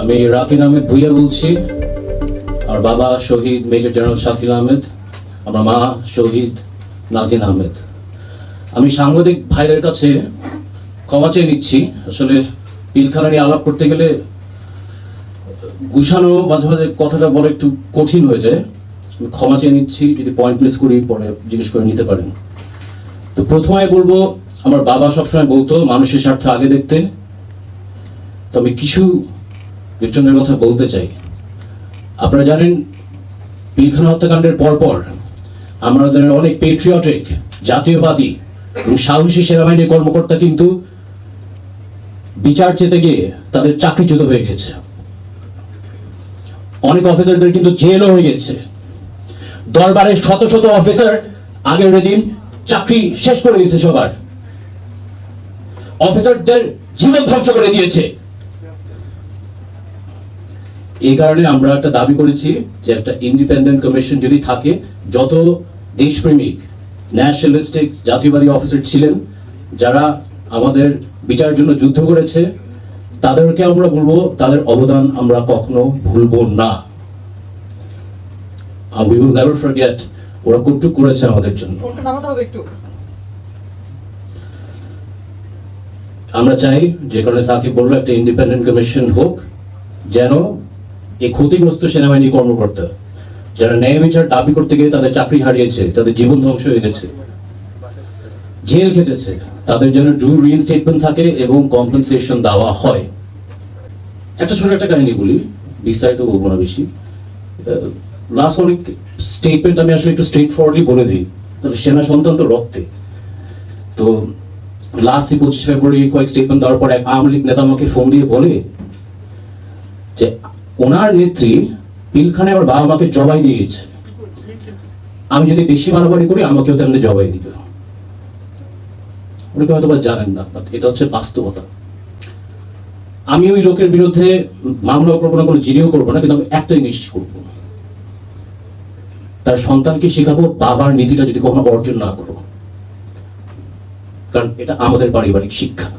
আমি রাকিন আহমেদ ভুইয়া বলছি। আমার বাবা শহীদ মেজর জেনারেল শাকিল আহমেদ, আমার মা শহীদ নাজিন আহমেদ। আমি সাংবাদিক ভাইদের কাছে ক্ষমা চেয়ে নিচ্ছি। আসলে পিলখানা নিয়ে আলাপ করতে গেলে গুছানো মাঝে মাঝে কথাটা বড় একটু কঠিন হয়ে যায়। ক্ষমা চেয়ে নিচ্ছি, যদি পয়েন্ট মিস করি, পরে জিজ্ঞেস করে নিতে পারেন। তো প্রথমে বলব, আমার বাবা সবসময় বলতো, মানুষের স্বার্থ আগে দেখতে। তো আমি কিছু নির্বাচনের কথা বলতে চাই। আপনারা জানেন পিলখানা হত্যাকাণ্ডের পরপর আমাদের অনেক পেট্রিয়টিক জাতীয়বাদী এবং সাহসী সেনাবাহিনীর কর্মকর্তা কিন্তু বিচার চেতে গিয়ে তাদের চাকরিচ্যুত হয়ে গেছে। অনেক অফিসারদের কিন্তু জেলও হয়ে গেছে। দরবারের শত শত অফিসার, আগের রেজিম, চাকরি শেষ করে দিয়েছে সবার। অফিসারদের জীবন ধ্বংস করে দিয়েছে। এই কারণে আমরা একটা দাবি করেছি যে একটা ইন্ডিপেন্ডেন্ট কমিশন যদি থাকে যত দেশপ্রেমিক ন্যাশনালিস্টিক জাতীয়বাদী অফিসার ছিলেন যারা আমাদের বিচারের জন্য যুদ্ধ করেছে তাদেরকে আমরা বলব তাদের অবদান আমরা কখনো ভুলবো না। উই উইল নেভার ফরগেট ওরা কতটুক করেছে আমাদের জন্য। আমরা চাই যে কারণে সাকিব বলল একটা ইন্ডিপেন্ডেন্ট কমিশন হোক যেন এই ক্ষতিগ্রস্ত সেনাবাহিনী কর্মকর্তা, যারা ন্যায় বিচার দাবি করতে গিয়ে তাদের চাকরি হারিয়েছে, তাদের জীবন ধ্বংস হয়ে গেছে, জেল খেটেছে, তাদের জন্য ডু রিইনস্টেটমেন্ট থাকে এবং কম্পেনসেশন দেওয়া হয়। একটা ছোট একটা কাহিনী বলি, বিস্তারিত বলব না বেশি। লাস্ট অনেক স্টেটমেন্ট আমি আসলে একটু স্ট্রেট ফরওয়ার্ডলি বলে দিই, তাহলে সেনা সন্তান তো রক্তে। তো লাস্ট পঁচিশ ফেব্রুয়ারি কয়েক স্টেটমেন্ট দেওয়ার পর এক আওয়ামী লীগ নেতা আমাকে ফোন দিয়ে বলে যে ওনার নেত্রী পিলখানে আমার বাবা মাকে জবাই দিয়ে গেছে। আমি যদি বেশি বাড়াবাড়ি করি, আমাকেও তেমনি জবাই দিবে অনেকে হয়তো জানেন না এটা হচ্ছে বাস্তবতা। আমি ওই লোকের বিরুদ্ধে মামলা করব না, কোনো জিনিও করব না, কিন্তু আমি একটাই নিশ্চিত করব। তার সন্তানকে শেখাবো, বাবার নীতিটা যদি কখনো অর্জন না করো। কারণ এটা আমাদের পারিবারিক শিক্ষা।